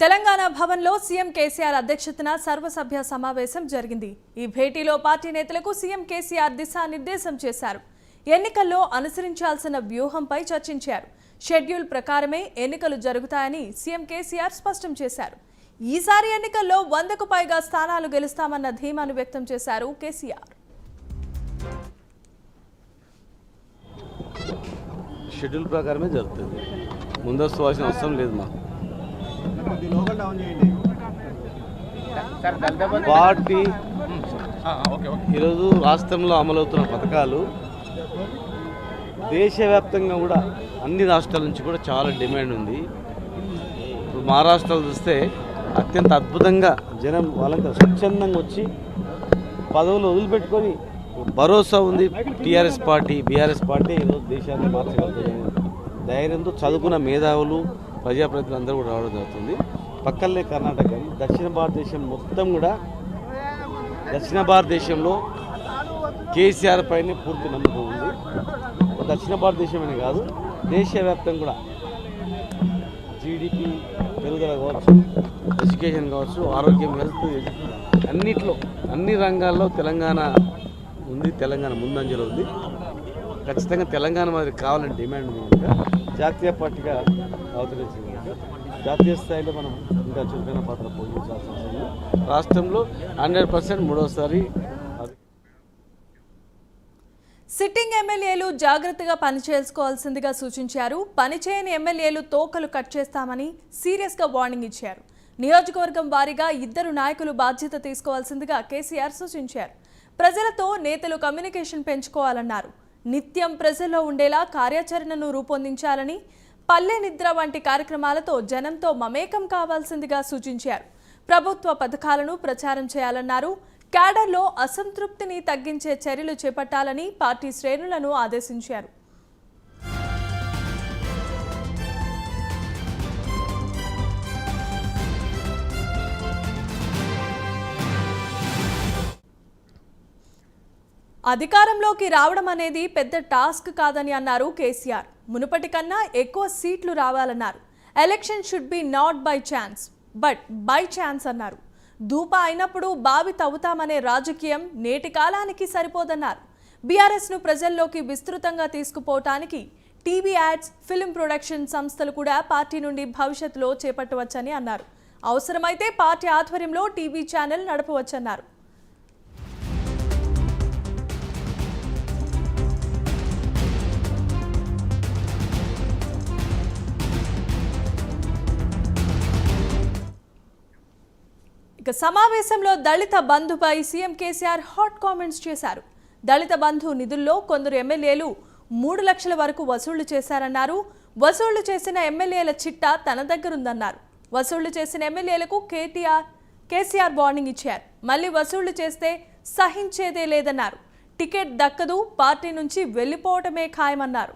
తెలంగాణ భవన్లో సీఎం కేసీఆర్ అధ్యక్షతన సర్వసభ్య సమావేశం జరిగింది. ఈ భేటీలో పార్టీ నేతలకు సీఎం కేసీఆర్ దిశానిర్దేశం చేశారు. ఎన్నికల్లో అనుసరించాల్సిన వ్యూహంపై చర్చించారు. షెడ్యూల్ ప్రకారమే ఎన్నికలు జరుగుతాయని సీఎం కేసీఆర్ స్పష్టం చేశారు. ఈసారి ఎన్నికల్లో వందకు పైగా స్థానాలు గెలుస్తామన్న ధీమాను వ్యక్తం చేశారు కేసీఆర్. షెడ్యూల్ ప్రకారమే జరుగుతుంది. ముందస్తు వాసిన అవసరం లేదు మాకు. పార్టీ ఈరోజు రాష్ట్రంలో అమలవుతున్న పథకాలు దేశవ్యాప్తంగా కూడా అన్ని రాష్ట్రాల నుంచి కూడా చాలా డిమాండ్ ఉంది. ఇప్పుడు మహారాష్ట్రలో చూస్తే అత్యంత అద్భుతంగా జనం వాళ్ళంతా స్వచ్ఛందంగా వచ్చి పదవులు వదిలిపెట్టుకొని భరోసా ఉంది. టీఆర్ఎస్ పార్టీ బీఆర్ఎస్ పార్టీ ఈరోజు దేశాన్ని మార్చగలుగుతుంది. ధైర్యంతో చదువుకున్న మేధావులు ప్రజాప్రతినిధులు అందరూ కూడా రావడం జరుగుతుంది. పక్కనే కర్ణాటక దక్షిణ భారతదేశం మొత్తం కూడా దక్షిణ భారతదేశంలో కేసీఆర్ పైన పూర్తి నమ్మకం ఉంది. దక్షిణ భారతదేశం కాదు దేశవ్యాప్తంగా కూడా. జీడిపి పెరుగుదల కావచ్చు ఎడ్యుకేషన్ కావచ్చు ఆరోగ్యం హెల్త్ అన్నిట్లో అన్ని రంగాల్లో తెలంగాణ ఉంది తెలంగాణ ముందంజలో ఉంది. ఖచ్చితంగా తెలంగాణ మాదిరి కావాలని డిమాండ్ జాతీయ పార్టీగా అవతరించింది జాతీయ స్థాయిలో మనం ఇంకా చురుకైన పాత్ర పోషించాల్సి అవసరం రాష్ట్రంలో హండ్రెడ్ పర్సెంట్ మూడోసారి సిట్టింగ్ ఎమ్మెల్యేలు జాగ్రత్తగా పనిచేసుకోవాల్సిందిగా సూచించారు. పనిచేయని ఎమ్మెల్యేలు తోకలు కట్ చేస్తామని సీరియస్గా వార్నింగ్ ఇచ్చారు. నియోజకవర్గం వారీగా ఇద్దరు నాయకులు బాధ్యత తీసుకోవాల్సిందిగా కేసీఆర్ సూచించారు. ప్రజలతో నేతలు కమ్యూనికేషన్ పెంచుకోవాలన్నారు. నిత్యం ప్రజల్లో ఉండేలా కార్యాచరణను రూపొందించాలని పల్లె నిద్ర వంటి కార్యక్రమాలతో జనంతో మమేకం కావాల్సిందిగా సూచించారు. ప్రభుత్వ పథకాలను ప్రచారం చేయాలన్నారు. క్యాడర్లో అసంతృప్తిని తగ్గించే చర్యలు చేపట్టాలని పార్టీ శ్రేణులను ఆదేశించారు. అధికారంలోకి రావడం అనేది పెద్ద టాస్క్ కాదని అన్నారు కేసీఆర్. మునుపటి కన్నా ఎక్కువ సీట్లు రావాలన్నారు. Election should be not by chance but by chance అన్నారు. దూప అయినప్పుడు బావి తవ్వుతామనే రాజకీయం నేటి కాలానికి సరిపోదన్నారు. బీఆర్ఎస్ను ప్రజల్లోకి విస్తృతంగా తీసుకుపోవటానికి టీవీ యాడ్స్ ఫిల్మ్ ప్రొడక్షన్ సంస్థలు కూడా పార్టీ నుండి భవిష్యత్తులో చేపట్టవచ్చని అన్నారు. అవసరమైతే పార్టీ ఆధ్వర్యంలో టీవీ ఛానల్ నడపవచ్చన్నారు. ఇక సమావేశంలో దళిత బంధుపై సీఎం కేసీఆర్ హాట్ కామెంట్స్ చేశారు. దళిత బంధు నిధుల్లో కొందరు ఎమ్మెల్యేలు మూడు లక్షల వరకు వసూళ్ళు చేశారన్నారు. వసూళ్ళు చేసిన ఎమ్మెల్యేల చిట్టా తన దగ్గరుందన్నారు. వసూళ్ళు చేసిన ఎమ్మెల్యేలకు కేటీఆర్ కేసీఆర్ వార్నింగ్ ఇచ్చారు. మళ్ళీ వసూళ్ళు చేస్తే సహించేదే లేదన్నారు. టికెట్ దక్కదు పార్టీ నుంచి వెళ్ళిపోవటమే ఖాయమన్నారు.